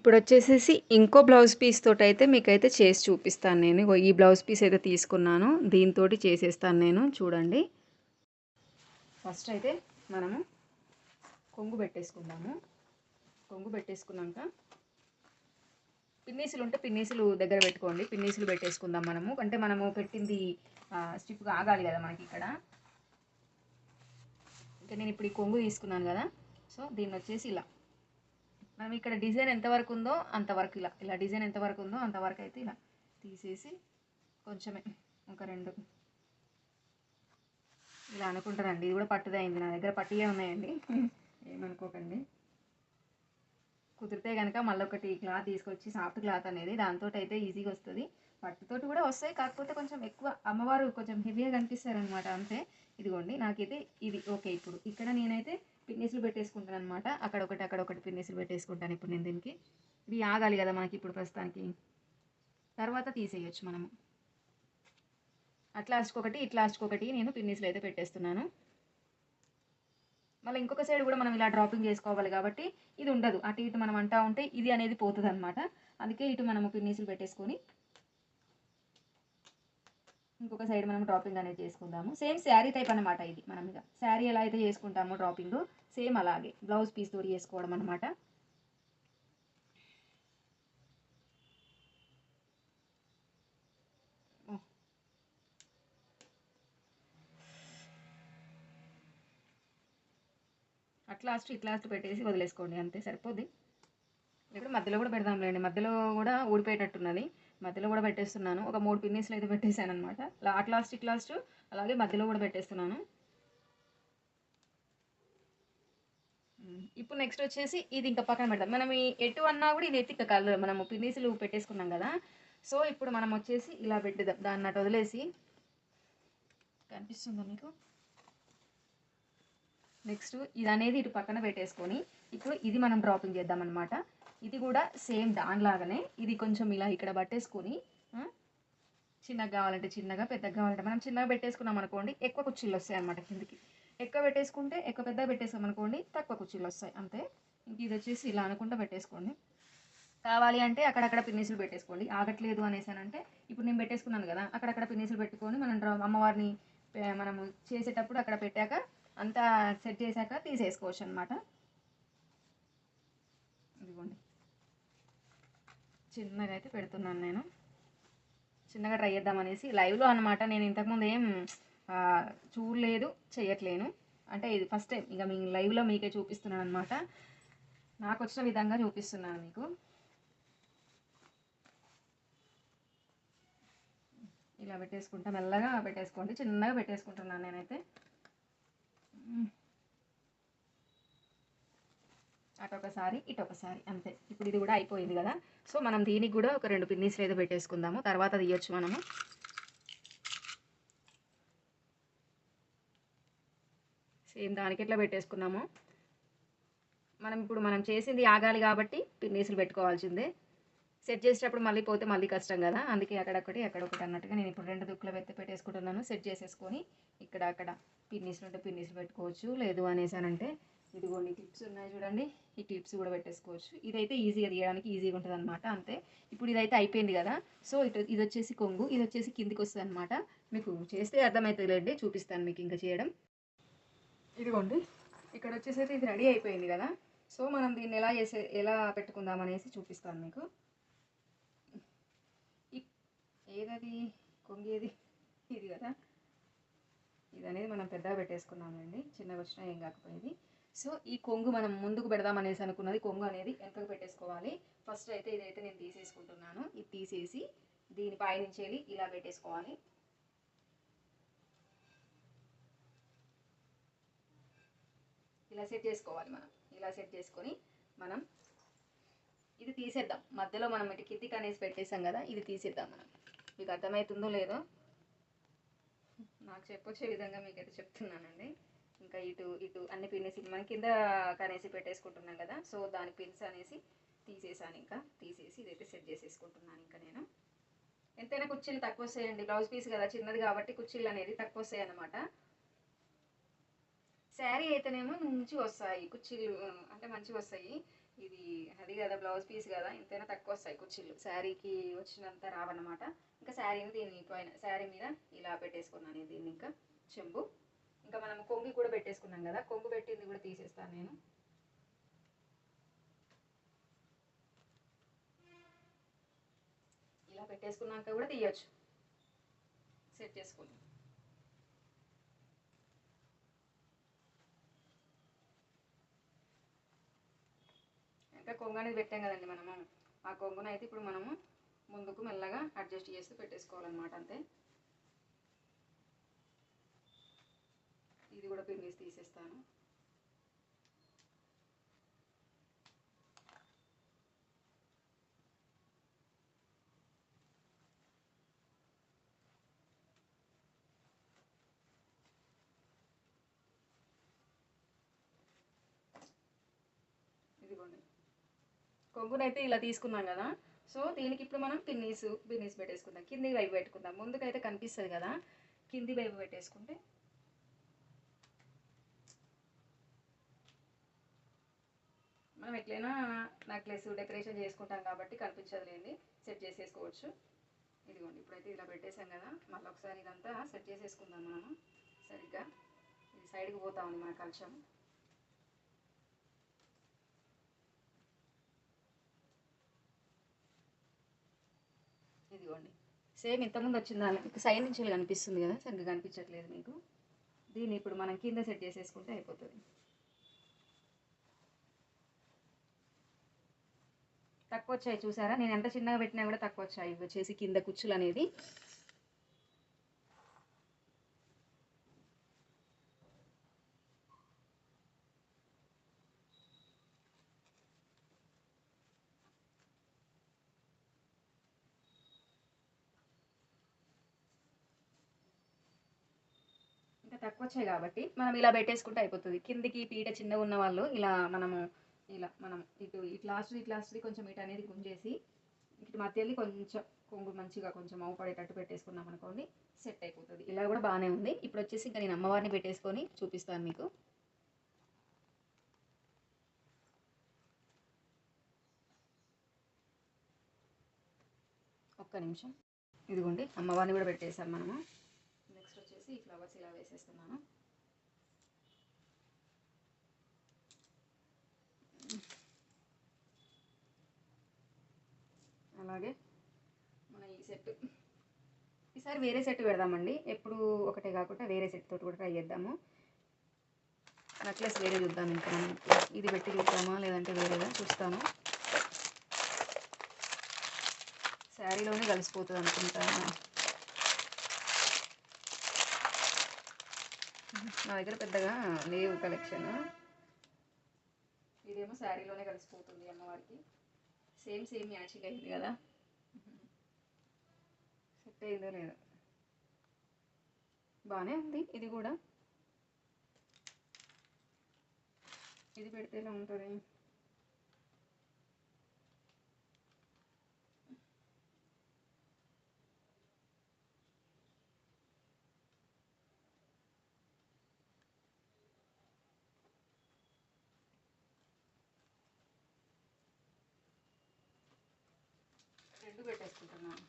ఇప్పుడు వచ్చేసేసి ఇంకో బ్లౌజ్ పీస్ తోటి అయితే మీకైతే చేసి చూపిస్తాను నేను. ఈ బ్లౌజ్ పీస్ అయితే తీసుకున్నాను. దీంతో చేసేస్తాను నేను. చూడండి. ఫస్ట్ అయితే మనము కొంగు పెట్టేసుకుందాము. కొంగు పెట్టేసుకున్నాక పిన్నీసులు ఉంటే పిన్నీసులు దగ్గర పెట్టుకోండి. పిన్నీసులు పెట్టేసుకుందాం మనము. అంటే మనము పెట్టింది స్టిప్గా ఆగాలి కదా మనకి ఇక్కడ. ఇంకా నేను ఇప్పుడు ఈ కొంగు తీసుకున్నాను కదా. సో దీన్ని వచ్చేసి ఇలా. మనం ఇక్కడ డిజైన్ ఎంతవరకు ఉందో అంతవరకు ఇలా ఇలా డిజైన్ ఎంతవరకు ఉందో అంతవరకు అయితే ఇలా తీసేసి కొంచెమే ఒక రెండు. ఇలా అనుకుంటారండి ఇది కూడా పట్టుదయింది నా దగ్గర పట్టియే ఉన్నాయండి. ఏమనుకోకండి. కుదిరితే కనుక మళ్ళీ ఒకటి క్లాత్ తీసుకొచ్చి సాఫ్ట్ క్లాత్ అనేది దాంతో అయితే ఈజీగా వస్తుంది. పట్టుతోటి కూడా వస్తాయి కాకపోతే కొంచెం ఎక్కువ అమ్మవారు కొంచెం హెవీగా కనిపిస్తారనమాట అంతే. ఇదిగోండి నాకైతే ఇది ఓకే ఇప్పుడు. ఇక్కడ నేనైతే పిన్నిసులు పెట్టేసుకుంటాను అనమాట అక్కడ ఒకటి అక్కడ ఒకటి పిన్నిసులు పెట్టేసుకుంటాను ఇప్పుడు నేను దీనికి. ఇది ఆగాలి కదా మనకి ఇప్పుడు ప్రస్తుతానికి. తర్వాత తీసేయచ్చు మనము. అట్లా ఒకటి ఇట్లా ఒకటి నేను పిన్నిసులు అయితే పెట్టేస్తున్నాను. మళ్ళీ ఇంకొక సైడ్ కూడా మనం ఇలా డ్రాపింగ్ చేసుకోవాలి కాబట్టి ఇది ఉండదు. అటు ఇటు మనం అంటా ఉంటే ఇది అనేది పోతుంది అనమాట అందుకే ఇటు మనము పిన్నీసులు పెట్టేసుకొని ఇంకొక సైడ్ మనం డ్రాపింగ్ అనేది చేసుకుందాము. సేమ్ శారీ టైప్ అనమాట ఇది మనం ఇక శారీ ఎలా అయితే చేసుకుంటామో డ్రాపింగ్ సేమ్ అలాగే. బ్లౌజ్ పీస్ తోటి చేసుకోవడం అనమాట అట్లాస్ట్ ఇట్లాస్ట్ పెట్టేసి వదిలేసుకోండి. అంతే సరిపోద్ది. ఇప్పుడు మధ్యలో కూడా పెడదాంలేండి. మధ్యలో కూడా ఊడిపోయేటట్టున్నది. మధ్యలో కూడా పెట్టేస్తున్నాను. ఒక మూడు పిన్నీస్లు అయితే పెట్టేశాను అనమాట అట్లాస్ట్ ఇట్లాస్ట్ అలాగే మధ్యలో కూడా పెట్టేస్తున్నాను. ఇప్పుడు నెక్స్ట్ వచ్చేసి ఇది ఇంకా పక్కన పెడతాం మనం ఈ ఎటు అన్నా కూడా ఇది ఎత్తిక కలర్. మనము పిన్నీసులు పెట్టేసుకున్నాం కదా. సో ఇప్పుడు మనం వచ్చేసి ఇలా పెట్టేద్దాం. దాన్ని అటు వదిలేసి. కనిపిస్తుందా మీకు? నెక్స్ట్ ఇది అనేది ఇటు పక్కన పెట్టేసుకొని ఇప్పుడు ఇది మనం డ్రాపింగ్ చేద్దాం అనమాట ఇది కూడా సేమ్ దానిలాగానే. ఇది కొంచెం ఇలా ఇక్కడ పట్టేసుకొని చిన్నగా కావాలంటే చిన్నగా పెద్దగా కావాలంటే మనం చిన్నగా పెట్టేసుకున్నాం అనుకోండి ఎక్కువ కుర్చీలు వస్తాయి అనమాట కిందికి. ఎక్కువ పెట్టేసుకుంటే ఎక్కువ పెద్దగా పెట్టేసాం అనుకోండి తక్కువ కుర్చీలు వస్తాయి అంతే. ఇంక ఇది వచ్చేసి ఇలా అనుకుంటా పెట్టేసుకోండి. కావాలి అంటే అక్కడక్కడ పిన్నీసులు పెట్టేసుకోండి. ఆగట్లేదు అనేసానంటే ఇప్పుడు నేను పెట్టేసుకున్నాను కదా అక్కడక్కడ పిన్నీసులు పెట్టుకొని మనం అమ్మవారిని మనము చేసేటప్పుడు అక్కడ పెట్టాక అంతా సెట్ చేశాక తీసేసుకోవచ్చు అనమాట ఇదిగోండి. చిన్నగా అయితే పెడుతున్నాను నేను. చిన్నగా ట్రై చేద్దామనేసి లైవ్లో అనమాట నేను ఇంతకుముందు ఏం చూడలేదు చేయట్లేను. అంటే ఇది ఫస్ట్ టైం ఇక మీ లైవ్లో మీకే చూపిస్తున్నాను అనమాట నాకు వచ్చిన విధంగా చూపిస్తున్నాను మీకు. ఇలా పెట్టేసుకుంటా మెల్లగా పెట్టేసుకోండి. చిన్నగా పెట్టేసుకుంటున్నాను నేనైతే. అటొకసారి ఒకసారి ఇటు ఒకసారి అంతే. ఇప్పుడు ఇది కూడా అయిపోయింది కదా. సో మనం దీనికి కూడా ఒక రెండు పిన్నీస్లు ఏదో పెట్టేసుకుందాము. తర్వాత తీయొచ్చు మనము. సేమ్ దానికి ఎట్లా పెట్టేసుకున్నాము. మనం ఇప్పుడు మనం చేసింది ఆగాలి కాబట్టి పిన్నీసులు పెట్టుకోవాల్సిందే. సెట్ చేసేటప్పుడు మళ్ళీ పోతే మళ్ళీ కష్టం కదా. అందుకే అక్కడొకటి అక్కడొకటి అన్నట్టుగా నేను ఇప్పుడు రెండు దుక్కులు పెట్టి పెట్టేసుకుంటున్నాను. సెట్ చేసేసుకొని ఇక్కడ అక్కడ పిన్నీసులు ఉంటే పిన్నీసులు పెట్టుకోవచ్చు. లేదు అనేసానంటే ఇదిగోండి టిప్స్ ఉన్నాయి చూడండి. ఈ టిప్స్ కూడా పెట్టేసుకోవచ్చు. ఇదైతే ఈజీగా తీయడానికి ఈజీగా ఉంటుంది అనమాట అంతే. ఇప్పుడు ఇదైతే అయిపోయింది కదా సో ఇటు ఇది వచ్చేసి కొంగు ఇది వచ్చేసి కిందికి వస్తుంది అనమాట మీకు చేస్తే అర్థమవుతుంది లేండి చూపిస్తాను మీకు ఇంకా చేయడం. ఇదిగోండి ఇక్కడ వచ్చేసి అయితే ఇది రెడీ అయిపోయింది కదా. సో మనం దీన్ని ఎలా చేసే ఎలా పెట్టుకుందాం అనేసి చూపిస్తాను మీకు. ఏదది? కొంగేది? ఇది కదా. ఇది అనేది మనం పెద్దగా పెట్టేసుకున్నామండి. చిన్నగా వచ్చినా ఏం కాకపోయేది. సో ఈ కొంగు మనం ముందుకు పెడదాం అనేసి అనుకున్నది కొంగు అనేది వెనకకు పెట్టేసుకోవాలి. ఫస్ట్ అయితే ఇదైతే నేను తీసేసుకుంటున్నాను. ఇది తీసేసి దీని పైనుంచి వెళ్ళి ఇలా పెట్టేసుకోవాలి. ఇలా సెట్ చేసుకోవాలి మనం. ఇలా సెట్ చేసుకొని మనం ఇది తీసేద్దాం. మధ్యలో మనం ఇటు కిందికి అనేసి పెట్టేసాం కదా ఇది తీసేద్దాం మనం. మీకు అర్థమవుతుందో లేదో? నాకు చెప్పొచ్చే విధంగా మీకైతే చెప్తున్నానండి. ఇంకా ఇటు ఇటు అన్ని పిన్స్ మనం కింద కనేసి పెట్టేసుకుంటున్నాం కదా. సో దాని పిన్స్ అనేసి తీసేసాను ఇంకా. తీసేసి ఇదైతే సెట్ చేసేసుకుంటున్నాను ఇంకా నేను. ఎంతైనా కుర్చీలు తక్కువ వస్తాయండి. బ్లౌజ్ పీస్ కదా చిన్నది కాబట్టి కుర్చీలు అనేది తక్కువ వస్తాయి అనమాట శారీ అయితేనేమో మంచిగా వస్తాయి. కుర్చీలు అంటే మంచిగా వస్తాయి. ఇది అది కదా బ్లౌజ్ పీస్ కదా ఎంతైనా తక్కువ వస్తాయి కుర్చీలు. శారీకి వచ్చినంత రావన్నమాట. ఇంకా శారీని దీని పైన శారీ మీద ఇలా పెట్టేసుకున్నాను దీన్ని ఇంకా. చెంబు. ఇంకా మనం కొంగి కూడా పెట్టేసుకున్నాం కదా కొంగు పెట్టింది కూడా తీసేస్తాను నేను. ఇలా పెట్టేసుకున్నాక కూడా తీయచ్చు. సెట్ చేసుకుందాం. ఇంకా కొంగు అనేది పెట్టాం కదండి మనము. ఆ కొంగునైతే అయితే ఇప్పుడు మనము ముందుకు మెల్లగా అడ్జస్ట్ చేస్తూ పెట్టేసుకోవాలన్నమాట అంతే. ఇది కూడా పిన్నేసి తీసేస్తాను. ఇదిగోండి. కొంగునైతే ఇలా తీసుకున్నాం కదా. సో దీనికి ఇప్పుడు మనం పిన్నీస్ బిన్నీస్ పెట్టేసుకుందాం. కింది వైపు పెట్టుకుందాం. ముందుకైతే కనిపిస్తుంది కదా. కింది వైపు పెట్టేసుకుంటే మనం ఎట్లయినా నెక్లెస్ డెకరేషన్ చేసుకుంటాం కాబట్టి కనిపించదులేండి సెట్ చేసేసుకోవచ్చు. ఇదిగోండి ఇప్పుడైతే ఇలా పెట్టేసాం కదా. మళ్ళీ ఒకసారి ఇదంతా సెట్ చేసేసుకుందాం మనము సరిగ్గా ఇది సైడ్కి పోతా ఉంది మన కలశం. ఇదిగోండి. సేమ్ ఇంతకుముందు వచ్చింది దాని సైడ్ నుంచి కనిపిస్తుంది కదా సరిగ్గా కనిపించట్లేదు మీకు. దీన్ని ఇప్పుడు మనం కింద సెట్ చేసేసుకుంటే అయిపోతుంది. తక్కువ వచ్చాయి చూసారా? నేను ఎంత చిన్నగా పెట్టినా కూడా తక్కువ వచ్చాయి ఇవి వచ్చేసి కింద కుచ్చులు అనేది ఇంకా తక్కువ వచ్చాయి కాబట్టి మనం ఇలా పెట్టేసుకుంటే అయిపోతుంది. కిందికి పీట చిన్నగా ఉన్న వాళ్ళు ఇలా మనము ఇలా మనం ఇటు ఇటు లాస్ట్ ఇటు లాస్ట్ కొంచెం ఇటు అనేది గుంజేసి ఇటు మధ్యలో కొంచెం కొంగు మంచిగా కొంచెం అవుపడేటట్టు పెట్టేసుకున్నాం అనుకోండి సెట్ అయిపోతుంది. ఇలా కూడా బాగానే ఉంది. ఇప్పుడు వచ్చేసి ఇంకా నేను అమ్మవారిని పెట్టేసుకొని చూపిస్తాను మీకు. ఒక్క నిమిషం. ఇదిగోండి అమ్మవారిని కూడా పెట్టేసాం మనము. నెక్స్ట్ వచ్చేసి ఈ ఫ్లవర్స్ ఇలా వేసేస్తున్నాను. అలాగే? మన ఈ సెట్. ఈసారి వేరే సెట్ పెడదామండి. ఎప్పుడు ఒకటే కాకుండా వేరే సెట్ తోటి కూడా ట్రై చేద్దాము. నెక్లెస్ వేరే చూద్దాం ఇంకా మనం. ఇది పెట్టి చూద్దామా లేదంటే వేరేగా చూస్తాను. శారీలోనే కలిసిపోతుంది అనుకుంటా. నా దగ్గర పెద్దగా లేవు కలెక్షన్. ఇదేమో శారీలోనే కలిసిపోతుంది అమ్మవారికి. సేమ్ సేమ్ మ్యాచింగ్ అయింది కదా. సెట్ అయిందో లేదో. బాగానే ఉంది ఇది కూడా. ఇది పెడితే ఎలా ఉంటుంది? రెండు పెట్టేసుకుంటున్నాను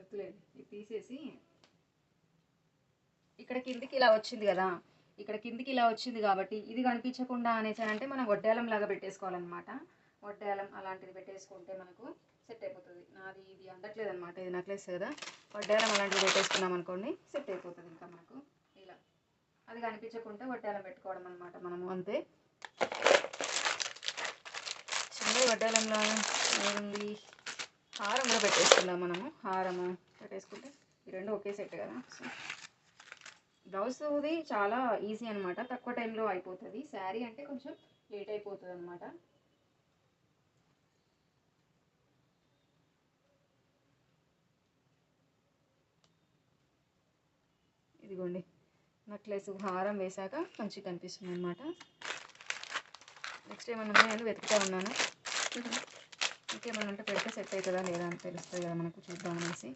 ఇది ఇది తీసేసి. ఇక్కడ కిందికి ఇలా వచ్చింది కదా ఇక్కడ కిందికి ఇలా వచ్చింది కాబట్టి ఇది కనిపించకుండా అనేసానంటే మనం వడ్డాలం లాగా పెట్టేసుకోవాలన్నమాట. వడ్డాలం అలాంటిది పెట్టేసుకుంటే మనకు సెట్ అయిపోతుంది. నాది ఇది అందట్లేదు అనమాట ఇది నెక్లెస్ కదా. వడ్డాలం అలాంటిది పెట్టేసుకున్నాం అనుకోండి సెట్ అయిపోతుంది ఇంకా మనకు. ఇలా. అది కనిపించకుండా వడ్డాలం పెట్టుకోవడం అనమాట మనము అంతే. చిన్న వడ్డాలంలో ఉంది హారం కూడా పెట్టేసుకుందాం మనము. హారము పెట్టేసుకుంటే ఈ రెండు ఒకే సెట్ కదా. సో బ్లౌజ్ది చాలా ఈజీ అనమాట తక్కువ టైంలో అయిపోతుంది. శారీ అంటే కొంచెం లేట్ అయిపోతుంది అనమాట ఇదిగోండి. నెక్లెస్ హారం వేసాక మంచిగా కనిపిస్తుంది అనమాట నెక్స్ట్ ఏమన్నా ఉన్నాయని వెతుకుతా ఉన్నాను. ఇంకేమన్నా ఉంటే పెడితే సెట్ అవుతుందా లేదా అని తెలుస్తుంది కదా మనకు చూద్దాం అనేసి.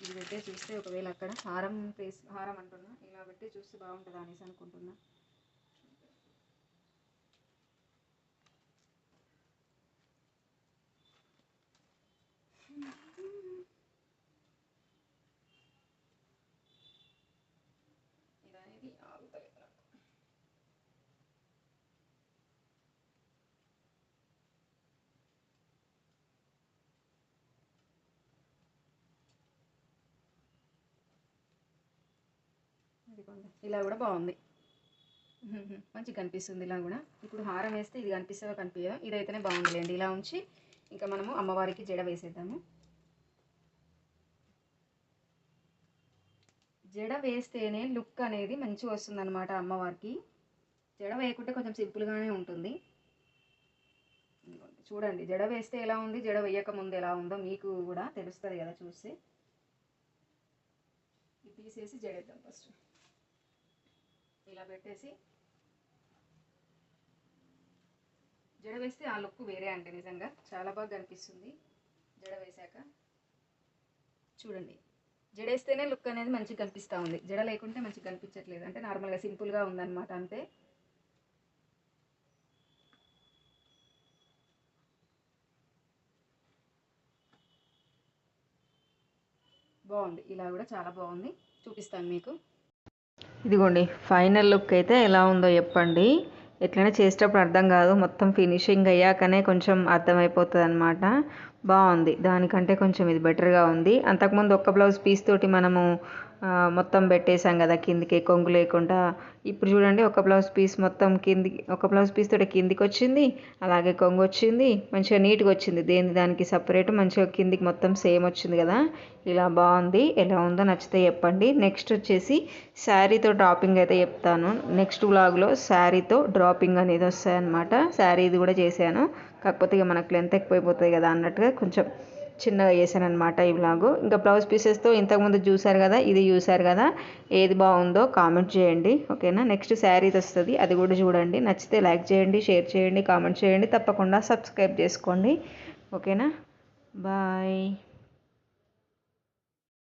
ఇది పెట్టే చూస్తే ఒకవేళ అక్కడ హారం ప్లేస్ హారం అంటున్నా ఇలా పెట్టి చూస్తే బాగుంటుందా అనేసి అనుకుంటున్నా. ఇదిగోండి. ఇలా కూడా బాగుంది. మంచిగా కనిపిస్తుంది ఇలా కూడా. ఇప్పుడు హారం వేస్తే ఇది కనిపిస్తుందో కనిపించదో ఇదైతేనే బాగుందిలేండి. ఇలా ఉంచి ఇంకా మనము అమ్మవారికి జడ వేసేద్దాము. జడ వేస్తేనే లుక్ అనేది మంచిగా వస్తుంది అనమాట అమ్మవారికి. జడ వేయకుంటే కొంచెం సింపుల్గానే ఉంటుంది. చూడండి. జడ వేస్తే ఎలా ఉంది? జడ వేయక ముందు ఎలా ఉందో మీకు కూడా తెలుస్తుంది కదా చూస్తే. తీసేసి జడేద్దాం ఫస్ట్. ఇలా పెట్టేసి జడ వేస్తే ఆ లుక్ వేరే అండి నిజంగా. చాలా బాగా కనిపిస్తుంది జడ వేశాక. చూడండి. జడేస్తేనే లుక్ అనేది మంచిగా కనిపిస్తూ ఉంది. జడ లేకుంటే మంచిగా కనిపించట్లేదు. అంటే నార్మల్గా సింపుల్గా ఉందన్నమాట అంతే. బాగుంది. ఇలా కూడా చాలా బాగుంది. చూపిస్తాను మీకు. ఇదిగోండి ఫైనల్ లుక్ అయితే ఎలా ఉందో చెప్పండి. ఎట్లనే చేసేటప్పుడు అర్థం కాదు మొత్తం ఫినిషింగ్ అయ్యాకనే కొంచెం అర్థమైపోతుంది అనమాట బాగుంది. దానికంటే కొంచెం ఇది బెటర్గా ఉంది. అంతకుముందు ఒక్క బ్లౌజ్ పీస్ తోటి మనము మొత్తం పెట్టేశాం కదా కిందికి కొంగు లేకుండా. ఇప్పుడు చూడండి ఒక బ్లౌజ్ పీస్ మొత్తం కిందికి ఒక బ్లౌజ్ పీస్ తోటి కిందికి వచ్చింది అలాగే కొంగు వచ్చింది మంచిగా నీట్గా వచ్చింది దేని దానికి సపరేట్ మంచిగా కిందికి మొత్తం సేమ్ వచ్చింది కదా. ఇలా బాగుంది. ఎలా ఉందో నచ్చితే చెప్పండి. నెక్స్ట్ వచ్చేసి శారీతో డ్రాపింగ్ అయితే చెప్తాను. నెక్స్ట్ వ్లాగ్లో శారీతో డ్రాపింగ్ అనేది వస్తాయన్నమాట. శారీ ఇది కూడా చేశాను. కాకపోతే ఇక మనకు లెంత్ ఎక్కువైపోతుంది కదా అన్నట్టుగా కొంచెం చిన్నగా చేశాను అనమాట ఈ బ్లాగు ఇంకా బ్లౌజ్ పీసెస్తో ఇంతకుముందు చూసారు కదా ఇది చూసారు కదా ఏది బాగుందో కామెంట్ చేయండి ఓకేనా నెక్స్ట్ శారీది వస్తుంది అది కూడా చూడండి. నచ్చితే లైక్ చేయండి షేర్ చేయండి కామెంట్ చేయండి తప్పకుండా సబ్స్క్రైబ్ చేసుకోండి ఓకేనా బాయ్